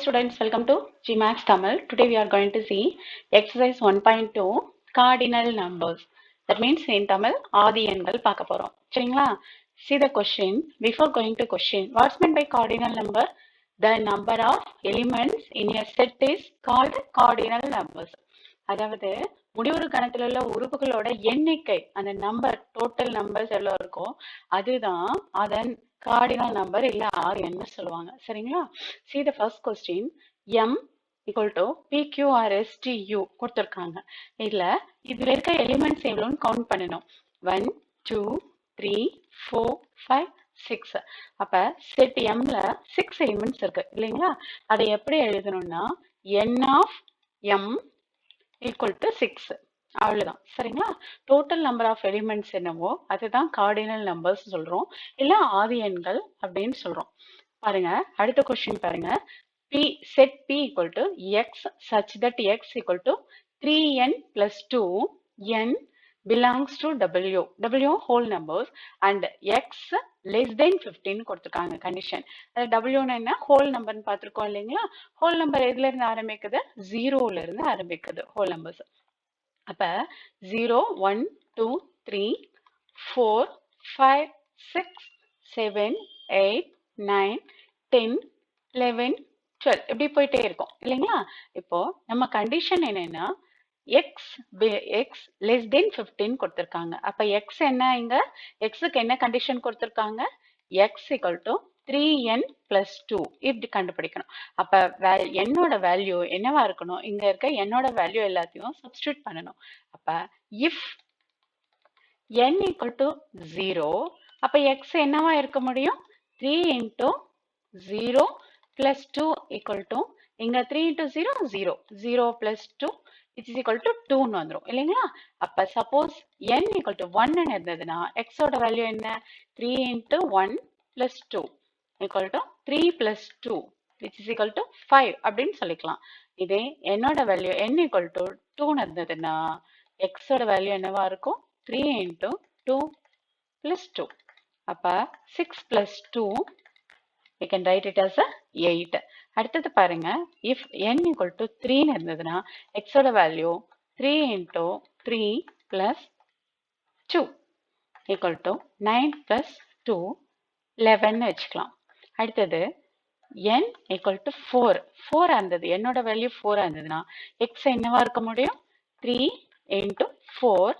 students, welcome to GMAX Tamil. Today we are going to see exercise 1.2 cardinal numbers. That means in Tamil, ஆதி எண்கள் பார்க்க போறோம் சரிங்களா See the question. Before going to question, what's meant by cardinal number? The number of elements in a set is called cardinal numbers. அதாவது முடிவுறு கணத்துல உள்ள உறுப்புகளோட எண்ணிக்கை அந்த number total numbers எவ்வளோ இருக்கோ அதுதான் அதன் கார்டினல் நம்பர் இல்ல ஆர் என்ன சொல்லுவாங்க. சரிங்களா? See the first question M equal to pqrstu கொடுத்துருக்காங்க. இதுல இதுல இருக்க எலிமெண்ட்ஸ் எவ்வளோன்னு கவுண்ட் பண்ணணும். One two three four five six அப்ப செட் எம்ல சிக்ஸ் எலிமெண்ட்ஸ் இருக்கு. இல்லைங்களா? அதை எப்படி எழுதணும்னா n of M equal to six அவ்வளவுதான் சரிங்களா? டோட்டல் நம்பர் ஆஃப் எலிமெண்ட்ஸ் என்னவோ அதுதான் கார்டினல் நம்பர்ஸ் சொல்றோம். இல்ல ஆதி எண்கள் அப்படின்னு சொல்றோம். பாருங்க அடுத்த கொஸ்டின் பாருங்க. P set p equal to x such that x equal to 3n plus 2 n belongs to w. W whole numbers and x less than 15 கொடுத்துருக்காங்க கண்டிஷன் அது w னா என்ன? ஹோல் நம்பர்னு பார்த்துருக்கோம் இல்லைங்களா? ஹோல் நம்பர் எதுல இருந்து ஆரம்பிக்குது? ஜீரோல இருந்து ஆரம்பிக்குது ஹோல் நம்பர்ஸ் அப்போ zero one two three four five six seven eight nine ten eleven twelve இப்படி போயிட்டே இருக்கும். இல்லைங்களா? இப்போ நம்ம கண்டிஷன் என்னன்னா x x less than fifteen கொடுத்துருக்காங்க. அப்போ எக்ஸ் என்ன இங்க? எக்ஸுக்கு என்ன கண்டிஷன் கொடுத்துருக்காங்க? X equal to three n plus two இப்படி கண்டுபிடிக்கணும். அப்போ வே- என்னோட வேல்யூ என்னவா இருக்கணும்? இங்கே இருக்க என்னோட வேல்யூ எல்லாத்தையும் சப்ஸ்டியூட் பண்ணணும். அப்போ if n equal to zero அப்போ எக்ஸ் என்னவா இருக்க முடியும்? Three into zero plus two equal to இங்கே three into zero zero zero plus two it's equal to டூன்னு வந்துடும் இல்லைங்களா? அப்போ சப்போஸ் என் ஈக்குவல் டு ஒன்னு இருந்ததுன்னா எக்ஸோட வேல்யூ என்ன? Three into one plus two equal to three plus two which is equal to five அப்படின்னு சொல்லிக்கலாம். இதே என்னோட வேல்யூ n ஈக்குவல் டு டூன்னு இருந்ததுன்னா எக்ஸோட வேல்யூ என்னவா இருக்கும்? Three into two plus two அப்ப six plus two we can write it as a 8 அடுத்தது பாருங்க if n equal to 3 இருந்ததுன்னா x ஓட value 3 into 3 plus 2 equal to 9 plus 2 11 ன்னு வச்சுக்கலாம். அடுத்தது n ஈக்குவல் டு ஃபோர் ஃபோராக இருந்தது என்னோட வேல்யூ ஃபோராக இருந்ததுன்னா எக்ஸ் என்னவா இருக்க முடியும்? Three into four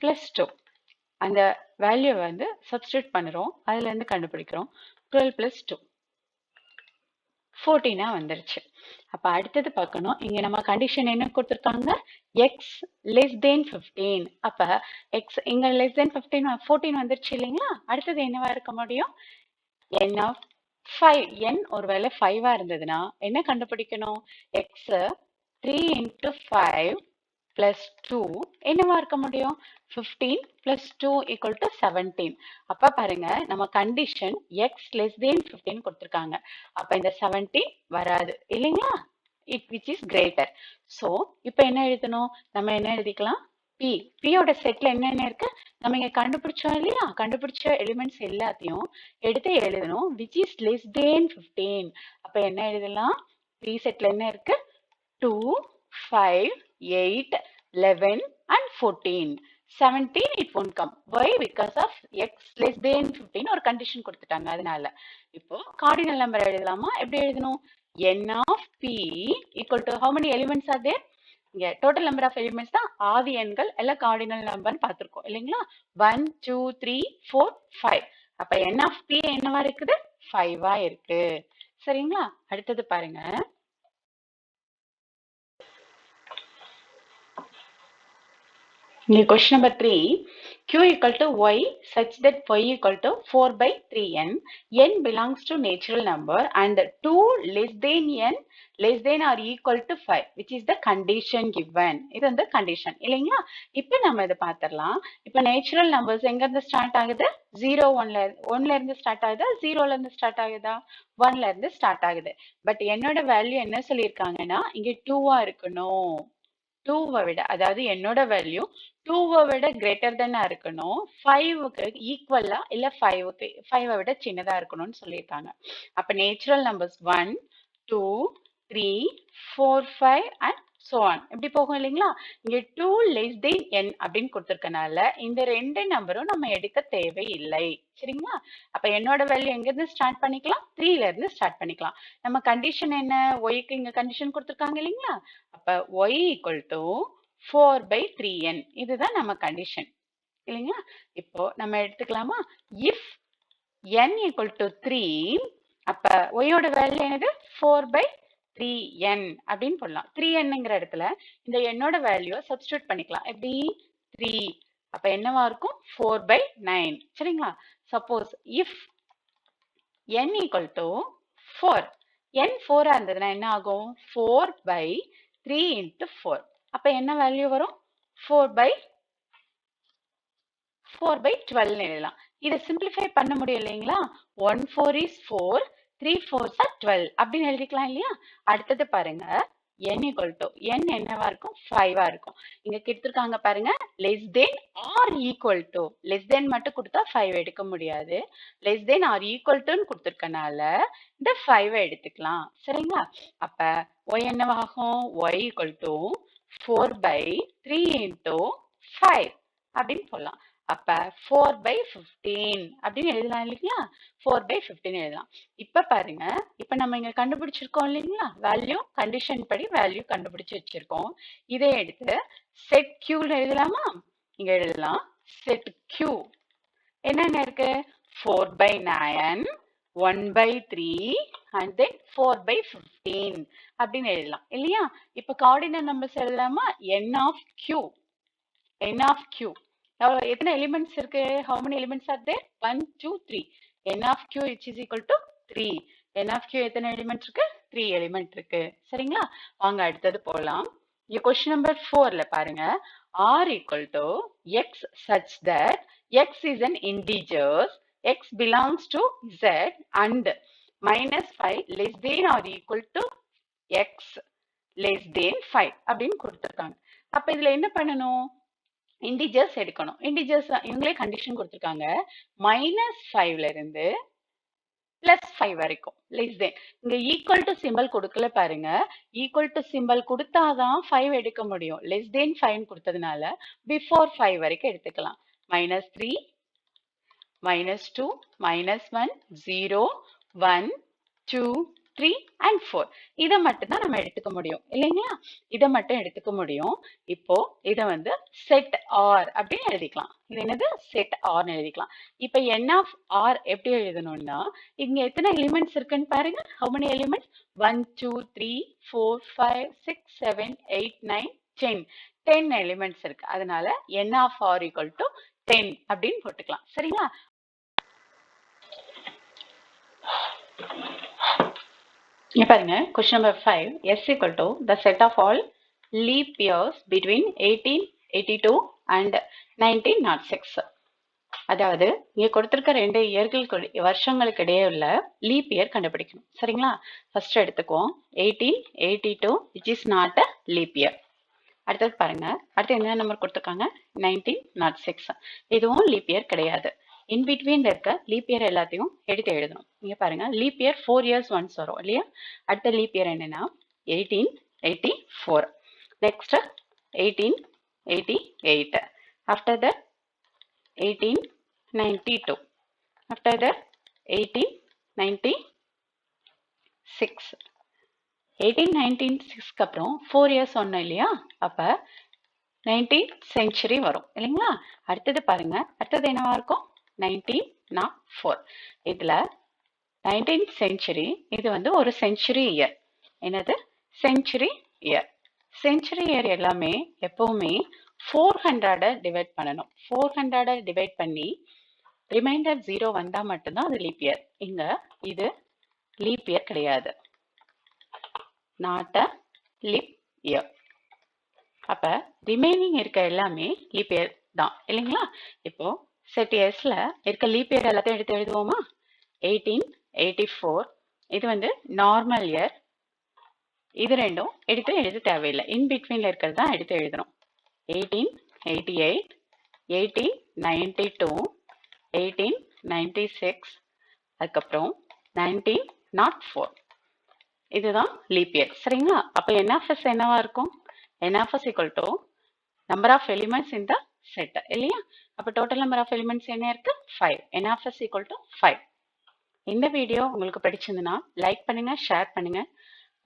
plus two அந்த வேல்யூ வந்து சப்ஸ்டியூட் பண்ணுறோம். அதுல இருந்து கண்டுபிடிக்கிறோம். 12 plus 2 ஃபோர்டீனா வந்துருச்சு. அப்போ அடுத்தது பார்க்கணும். இங்க நம்ம கண்டிஷன் என்ன கொடுத்துருக்காங்க? எக்ஸ் லெஸ் தேன் ஃபிஃப்டீன் அப்போ எக்ஸ் இங்கே லெஸ் தேன் ஃபிஃப்டீன் ஃபோர்டீன் வந்துருச்சு இல்லைங்களா? அடுத்தது என்னவா இருக்க முடியும்? என் ஆஃப் ஃபைவ் என் ஒருவேளை ஃபைவாக இருந்ததுன்னா என்ன கண்டுபிடிக்கணும்? X three into five plus two என்னவா இருக்க முடியும்? Fifteen plus two equal to seventeen அப்போ பாருங்க நம்ம condition x less than fifteen கொடுத்துருக்காங்க. அப்போ இந்த செவன்டீன் வராது. இல்லைங்களா? It which is greater so இப்போ என்ன எழுதணும்? நம்ம என்ன எழுதிக்கலாம்? பி பியோட செட்ல என்னென்ன இருக்கு? நம்ம இங்க கண்டுபிடிச்சோம் இல்லையா? கண்டுபிடிச்ச எலிமெண்ட்ஸ் எல்லாத்தையும் எடுத்து எழுதணும். Which is less than fifteen அப்ப என்ன எழுதலாம்? பி செட்ல என்ன இருக்கு? Two five eight eleven and fourteen seventeen it won't come why because of x less than fifteen ஒரு கண்டிஷன் கொடுத்துட்டாங்க அதனால. இப்போ கார்டினல் நம்பர் எழுதலாமா? எப்படி எழுதணும்? N of B equal to how many elements are there இங்க டோட்டல் நம்பர் ஆஃப் எலிமெண்ட்ஸ் தான் ஆதி எண்கள் எல்லாம் கார்டினல் நம்பர்னு பார்த்துருக்கோம். இல்லைங்களா? One two three four five அப்ப என் ஆஃப் பி என்னவா இருக்குது? ஃபைவா இருக்கு. சரிங்களா? அடுத்தது பாருங்க. இங்கே question number three q equal to y such that y equal to 4 by 3n n. Belongs to natural number and 2 less than n less than or equal to 5 which is the condition given. இது வந்து கண்டிஷன் இல்லைங்களா? இப்போ நம்ம இதை பார்த்துடலாம் இப்போ natural numbers எங்கேருந்து ஸ்டார்ட் ஆகுது? ஜீரோ ஒன்ல ஒன்ல இருந்து ஸ்டார்ட் ஆகுதா? ஜீரோல இருந்து ஸ்டார்ட் ஆகுதா? ஒன்ல இருந்து ஸ்டார்ட் ஆகுது. பட் என்னோட வேல்யூ என்ன சொல்லியிருக்காங்கன்னா இங்கே டூவா இருக்கணும். டூவை விட அதாவது என்னோட வேல்யூ டூவை விட கிரேட்டர் தானே இருக்கணும். ஃபைவுக்கு ஈக்குவலா இல்ல ஃபைவுக்கு ஃபைவை விட சின்னதா இருக்கணும்னு சொல்லியிருக்காங்க. அப்ப natural numbers one two three four five and so on இப்படி போகும் இல்லைங்களா? இங்கே டூ லெஸ் தென் என் அப்படின்னு கொடுத்துருக்கனால இந்த ரெண்டு நம்பரும் நம்ம எடுக்க தேவையில்லை. சரிங்களா? அப்போ என்னோட வேல்யூ எங்கேருந்து ஸ்டார்ட் பண்ணிக்கலாம்? த்ரீல இருந்து ஸ்டார்ட் பண்ணிக்கலாம். நம்ம கண்டிஷன் என்ன? ஒய்க்கு இங்கே கண்டிஷன் கொடுத்துருக்காங்க இல்லைங்களா? அப்போ y equal to four by three n இதுதான் நம்ம கண்டிஷன் இல்லைங்களா? இப்போ நம்ம எடுத்துக்கலாமா? If n equal to three அப்ப ஒய்யோட வேல்யூ என்னது? ஃபோர் பை த்ரீ என் அப்படின்னு போடலாம். த்ரீ என்னுங்கிற இடத்துல இந்த எண்ணோட வேல்யூ சப்ஸ்டியூட் பண்ணிக்கலாம். எப்படி? த்ரீ அப்ப என்னவா இருக்கும்? ஃபோர் பை நைன் சரிங்களா? Suppose if n equal to four n ஃபோரா இருந்ததுன்னா என்ன ஆகும்? Four by three into four அப்ப என்ன வேல்யூ வரும்? ஃபோர் பை ஃபோர் பை டுவெல்னு எழுதலாம். இதை சிம்பிளிஃபை பண்ண முடியும் இல்லைங்களா? One four is four three four sir twelve அப்படின்னு எழுதிக்கலாம் இல்லையா? அடுத்தது பாருங்க என் ஈக்குவல் டு என் என்னவா இருக்கும்? ஃபைவா இருக்கும். இங்க கொடுத்துருக்காங்க பாருங்க less than or equal to less than மட்டும் கொடுத்தா ஃபைவ் எடுக்க முடியாது. லெஸ் தென் ஆர் ஈக்குவல் டுன்னு கொடுத்துருக்கனால இந்த ஃபைவை எடுத்துக்கலாம். சரிங்களா? அப்ப ஒய் என்னவாகும்? Y equal to four by three into five அப்படின்னு சொல்லலாம் அப்ப ஃபோர் பை ஃபிஃப்டீன் அப்படின்னு எழுதலாம் இல்லைங்களா? ஃபோர் பை ஃபிஃப்டீன் எழுதலாம். இப்ப பாருங்க இப்ப நம்ம இங்க கண்டுபிடிச்சிருக்கோம் இல்லைங்களா? வேல்யூ கண்டிஷன் படி வேல்யூ கண்டுபிடிச்சு வச்சிருக்கோம். இதை எடுத்து செட் கியூல எழுதலாமா? இங்க எழுதலாம். செட் கியூ என்னென்ன இருக்கு? Four by nine one by three and then four by fifteen அப்படின்னு எழுதலாம். இல்லையா? இப்ப கார்டினல் நம்பர்ஸ் எழுதலாமா? N of q n of q எத்தனை எலிமெண்ட்ஸ் இருக்கு? How many elements are there one two three n of q which is equal to three n of q எத்தனை element இருக்கு? Three element இருக்கு. சரிங்களா? வாங்க அடுத்தது போகலாம் இங்க கொஸ்டின் நம்பர் ஃபோர்ல பாருங்க. R equal to x such that x is an integers x belongs to z and minus five less than or equal to x less than five அப்படின்னு கொடுத்துருக்காங்க. அப்ப இதுல என்ன பண்ணணும்? இண்டிஜர்ஸ் எடுக்கணும். இண்டிஜர்ஸ் இவங்களே கண்டிஷன் கொடுத்துருக்காங்க. மைனஸ் ஃபைவ்ல இருந்து பிளஸ் ஃபைவ் வரைக்கும். லெஸ் தென் இங்க ஈக்குவல் டு சிம்பிள் கொடுக்கல பாருங்க. ஈக்குவல் டு சிம்பிள் கொடுத்தாதான் ஃபைவ் எடுக்க முடியும். லெஸ் தென் ஃபைவ் கொடுத்ததுனால பிஃபோர் ஃபைவ் வரைக்கும் எடுத்துக்கலாம். Minus three minus two minus one zero one two three and four இதை மட்டும் தான் நம்ம எடுத்துக்க முடியும். இல்லைங்களா? இதை மட்டும் எடுத்துக்க முடியும். இப்போ இதை வந்து செட் ஆர் அப்படின்னு எழுதிக்கலாம். இது என்னது? செட் ஆர்னு எழுதிக்கலாம். இப்போ என் ஆஃப் ஆர் எப்படி எழுதணும்னா இங்க எத்தனை எலிமெண்ட்ஸ் இருக்குன்னு பாருங்க. How many elements one two three four five six seven eight nine ten ten elements இருக்கு. அதனால n of r equal to ten அப்படின்னு போட்டுக்கலாம். சரிங்களா? இங்க பாருங்க question number five s equal to the set of all leap years between eighteen eighty two and nineteen nought six அதாவது இங்கே கொடுத்துருக்க ரெண்டு இயர்களுக்கு வருஷங்களுக்கு இடையே உள்ள லீப் இயர் கண்டுபிடிக்கணும். சரிங்களா? ஃபர்ஸ்ட் எடுத்துக்குவோம். Eighteen eighty two which is not a leap year அடுத்தது பாருங்க. அடுத்து என்ன நம்பர் கொடுத்துருக்காங்க? நைன்டீன் நாட் oh சிக்ஸ் இதுவும் லீப் இயர் கிடையாது. இன் பிட்வீன்ல இருக்க லீப் இயர் எல்லாத்தையும் எடுத்து எழுதணும். நீங்கள் பாருங்க leap year four years once வரும் இல்லையா? அடுத்த லீப் இயர் என்னன்னா eighteen eighty four next eighteen eighty eight after that eighteen ninety two after that eighteen ninety six eighteen nineteen சிக்ஸ்க்கு அப்புறம் ஃபோர் இயர்ஸ் ஒன்று இல்லையா? அப்போ நைன்டீன் செஞ்சுரி வரும் இல்லைங்களா? அடுத்தது பாருங்க அடுத்தது என்னவா இருக்கும்? நைன்டீன் நா ஃபோர். இதில் நைன்டீன் செஞ்சுரி இது வந்து ஒரு செஞ்சுரி இயர் என்னது? செஞ்சுரி இயர் செஞ்சுரி இயர் எல்லாமே எப்போவுமே ஃபோர் ஹண்ட்ரடை டிவைட் பண்ணணும். ஃபோர் ஹண்ட்ரடை டிவைட் பண்ணி ரிமைண்டர் ஜீரோ வந்தால் மட்டும்தான் அது லீப் இயர் இங்கே இது லீப் இயர் கிடையாது. நாட் அ லீப் இயர் அப்போ ரிமைனிங் இருக்க எல்லாமே லீப் இயர் தான். இல்லைங்களா? இப்போது செட் இயர்ஸில் இருக்க லீப் இயர் எல்லாத்தையும் எடுத்து எழுதுவோமா? எயிட்டீன் எயிட்டி ஃபோர் இது வந்து நார்மல் இயர் இது ரெண்டும் எடுத்து எழுத தேவையில்லை. இன் பிட்வீனில் இருக்கிறது தான் எடுத்து எழுதணும் eighteen eighty eight eighteen ninety two eighteen ninety six அதுக்கப்புறம் நைன்டீன் நாட் ஃபோர் இதுதான் லீப் இயர் சரிங்களா? அப்போ என்ஆஃப்எஸ் என்னவா இருக்கும்? N of s equal to number of elements இந்த செட் இல்லையா? அப்போ டோட்டல் நம்பர் ஆஃப் எலிமெண்ட்ஸ் என்ன இருக்கு? Five n of s equal to five இந்த வீடியோ உங்களுக்கு பிடிச்சிருந்துன்னா லைக் பண்ணுங்க ஷேர் பண்ணுங்க.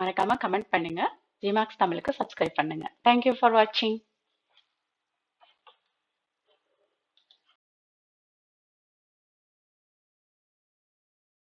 மறக்காம கமெண்ட் பண்ணுங்க. ஜிமாக்ஸ் தமிழுக்கு சப்ஸ்கிரைப் பண்ணுங்க. தேங்க்யூ ஃபார் வாட்சிங்